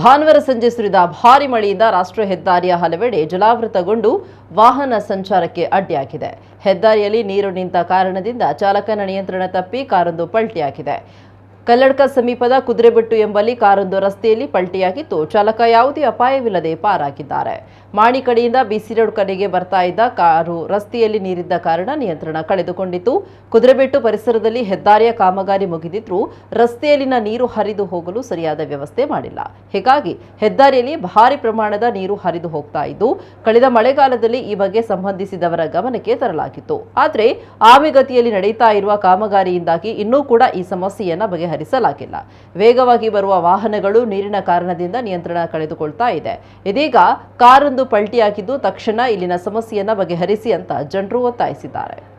ಭಾನುವಾರ ಸಂಜೆ ಸುರಿದ ಭಾರಿ ಮಳೆಯಿಂದ ರಾಷ್ಟ್ರೀಯ ಹೆದ್ದಾರಿಯ ಹಲವೆಡೆ ಜಲಾವೃತಗೊಂಡು ವಾಹನ ಸಂಚಾರಕ್ಕೆ ಅಡ್ಡಿಯಾಗಿದೆ. ಹೆದ್ದಾರಿಯಲ್ಲಿ ನೀರು ನಿಂತ ಕಾರಣದಿಂದ ಚಾಲಕನ ನಿಯಂತ್ರಣ ತಪ್ಪಿ ಕಾರೊಂದು ಪಲ್ಟಿಯಾಗಿದೆ. ಕಲ್ಲಡ್ಕ ಸಮೀಪದ ಕುದುರೆಬೆಟ್ಟು ಎಂಬಲ್ಲಿ ಕಾರೊಂದು ರಸ್ತೆಯಲ್ಲಿ ಪಲ್ಟಿಯಾಗಿದ್ದು, ಚಾಲಕ ಯಾವುದೇ ಅಪಾಯವಿಲ್ಲದೆ ಪಾರಾಗಿದ್ದಾರೆ. ಮಾಣಿ ಕಡೆಯಿಂದ ಬಿಸಿ ರೋಡ್ ಕಡೆಗೆ ಬರ್ತಾ ಇದ್ದ ಕಾರು ರಸ್ತೆಯಲ್ಲಿ ನೀರಿದ್ದ ಕಾರಣ ನಿಯಂತ್ರಣ ಕಳೆದುಕೊಂಡಿತ್ತು. ಕುದುರೆಬೆಟ್ಟು ಪರಿಸರದಲ್ಲಿ ಹೆದ್ದಾರಿಯ ಕಾಮಗಾರಿ ಮುಗಿದಿದ್ರೂ ರಸ್ತೆಯಲ್ಲಿನ ನೀರು ಹರಿದು ಹೋಗಲು ಸರಿಯಾದ ವ್ಯವಸ್ಥೆ ಮಾಡಿಲ್ಲ. ಹೀಗಾಗಿ ಹೆದ್ದಾರಿಯಲ್ಲಿ ಭಾರಿ ಪ್ರಮಾಣದ ನೀರು ಹರಿದು ಹೋಗ್ತಾ ಇದ್ದು, ಕಳೆದ ಮಳೆಗಾಲದಲ್ಲಿ ಈ ಬಗ್ಗೆ ಸಂಬಂಧಿಸಿದವರ ಗಮನಕ್ಕೆ ತರಲಾಗಿತ್ತು. ಆದರೆ ಆವಿಗತಿಯಲ್ಲಿ ನಡೆಯುತ್ತಾ ಇರುವ ಕಾಮಗಾರಿಯಿಂದಾಗಿ ಇನ್ನೂ ಕೂಡ ಈ ಸಮಸ್ಯೆಯನ್ನು ಬಗೆಹರಿಸಲಾಗಿಲ್ಲ. ವೇಗವಾಗಿ ಬರುವ ವಾಹನಗಳು ನೀರಿನ ಕಾರಣದಿಂದ ನಿಯಂತ್ರಣ ಕಳೆದುಕೊಳ್ತಾ ಇದೆ. ಇದೀಗ ಕಾರೊಂದು ಪಲ್ಟಿಯಾಗಿದ್ದು ತಕ್ಷಣ ಇಲ್ಲಿನ ಸಮಸ್ಯೆಯನ್ನು ಬಗೆಹರಿಸಿ ಅಂತ ಜನರು ಒತ್ತಾಯಿಸಿದ್ದಾರೆ.